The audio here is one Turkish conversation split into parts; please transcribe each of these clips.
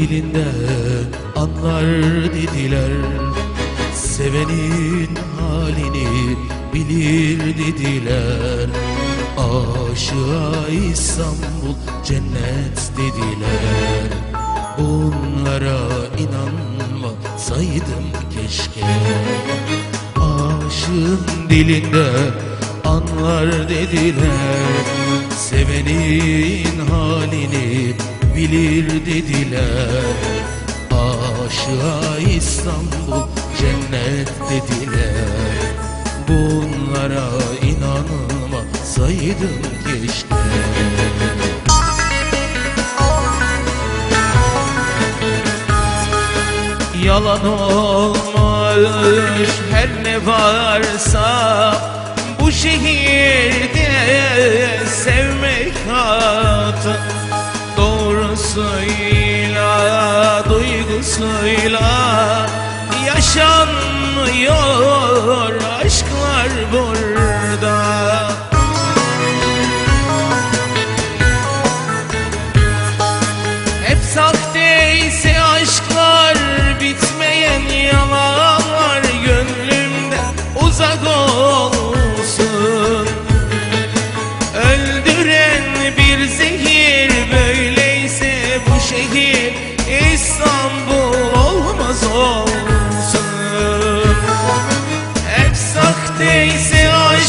Aşığın dilinde anlar dediler. Sevenin halini bilir dediler. Aşığa İstanbul cennet dediler. Bunlara inanmasaydım keşke. Aşığın dilinde anlar dediler. Sevenin halini bilir dediler. Aşığa İstanbul cennet dediler. Bunlara inanmasaydım keşke. Yalan olmuş her ne varsa Bu şehirde sevmek hata Doğrusuyla, duygusuyla Yaşanmıyor aşklar burada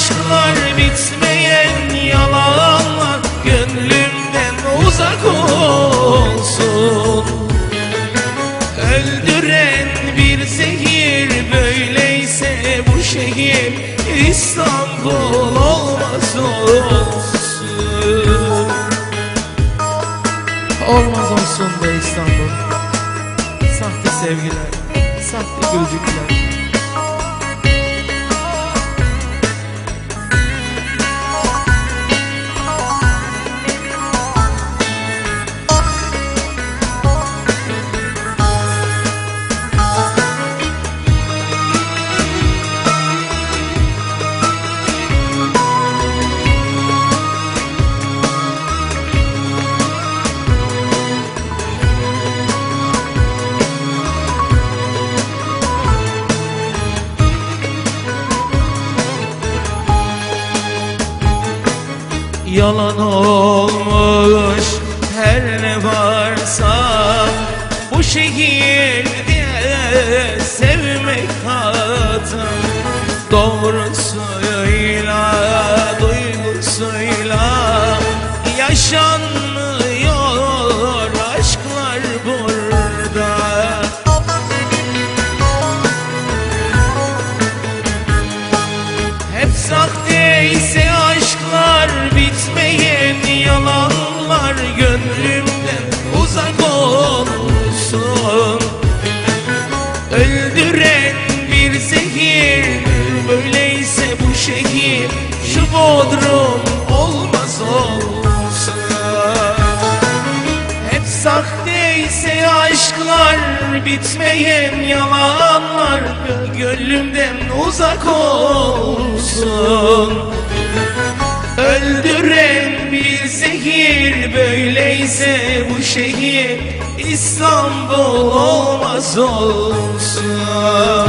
aşklar bitmeyen yalanlar Gönlümden uzak olsun. Öldüren bir zehir böyleyse bu şehir İstanbul olmaz olsun. Olmaz olsun be İstanbul. Sahte sevgiler Sahte gülücükler Yalan olmuş her ne varsa Bu şehirde sevmek hata Doğrusuyla, duygusuyla Yaşanmıyor şu bodrum olmaz olsun hep sahteyse aşklar bitmeyen yalanlar Gönlümden uzak olsun. Öldüren bir zehir böyleyse bu şehir İstanbul olmaz olsun.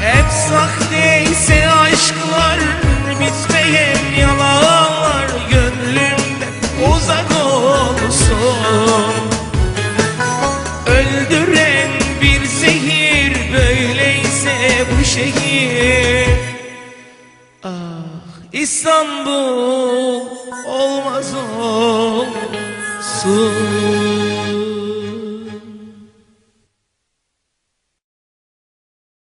Hep sahteyse Öldüren bir zehir böyleyse bu şehir. Ah İstanbul olmaz olsun